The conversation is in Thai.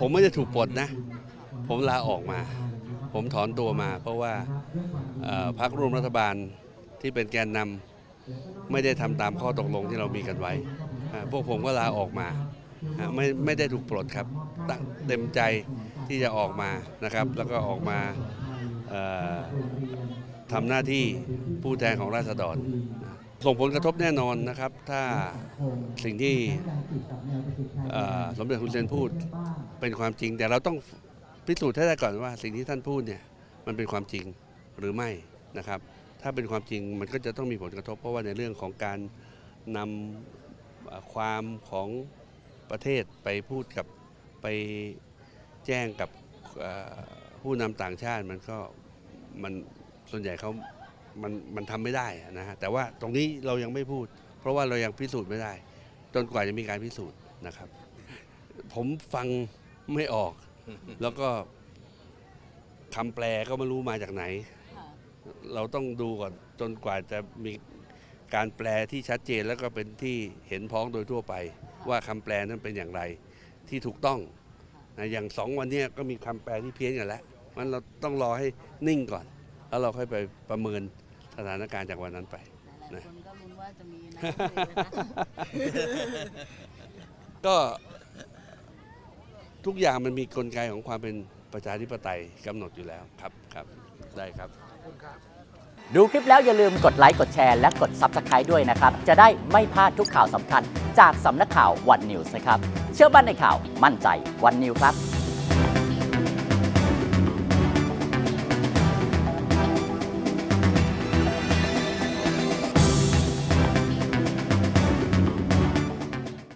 ผมไม่ได้ถูกปลดนะ ผมลาออกมา ผมถอนตัวมา เพราะว่าพรรคร่วมรัฐบาลที่เป็นแกนนำไม่ได้ทำตามข้อตกลงที่เรามีกันไว้ พวกผมก็ลาออกมา ไม่ไม่ได้ถูกปลดครับตั้งเต็มใจที่จะออกมานะครับ แล้วก็ออกมาเอ่อทำหน้าที่ผู้แทนของราษฎร ส่งผลกระทบแน่นอนนะครับ ถ้าสิ่งที่สมเด็จฮุนเซนพูด เป็นความจริง แต่เราต้องพิสูจน์ให้ได้ก่อนว่า สิ่งที่ท่านพูดเนี่ยมันเป็นความจริงหรือไม่นะครับ ถ้าเป็นความจริงมันก็จะต้องมีผลกระทบ เพราะว่าในเรื่องของการนำความของประเทศไปพูดกับไปแจ้งกับผู้นำต่างชาติมันก็มันส่วนใหญ่เขามันมันทำไม่ได้นะฮะแต่ว่าตรงนี้เรายังไม่พูด เพราะว่าเรายังพิสูจน์ไม่ได้ จนกว่าจะมีการพิสูจน์นะครับ ผมฟัง ไม่ออก แล้วก็คำแปลก็ไม่รู้มาจากไหนเราต้องดูก่อนจนกว่าจะมีการแปลที่ชัดเจนแล้วก็เป็นที่เห็นพ้องโดยทั่วไป ว่าคำแปลนั้นเป็นอย่างไรที่ถูกต้องนะอย่างสองวันเนี้ยก็มีคำแปลที่เพี้ยนกันแล้วมันเราต้องรอให้นิ่งก่อน แล้วเราค่อยไปประเมินสถานการณ์จากวันนั้นไป หลายๆคนก็ลุ้นว่าจะมีนายกเลยนะคะ ก็ ทุกอย่างมันมีกลไกของความเป็นประชาธิปไตยกำหนดอยู่แล้วครับครับได้ครับ ดูคลิปแล้วอย่าลืมกดไลค์ กดแชร์ และกด Subscribe ด้วยนะครับ จะได้ไม่พลาดทุกข่าวสำคัญ จากสำนักข่าววันนิวส์นะครับ เชื่อมั่นในข่าวมั่นใจวันนิวครับ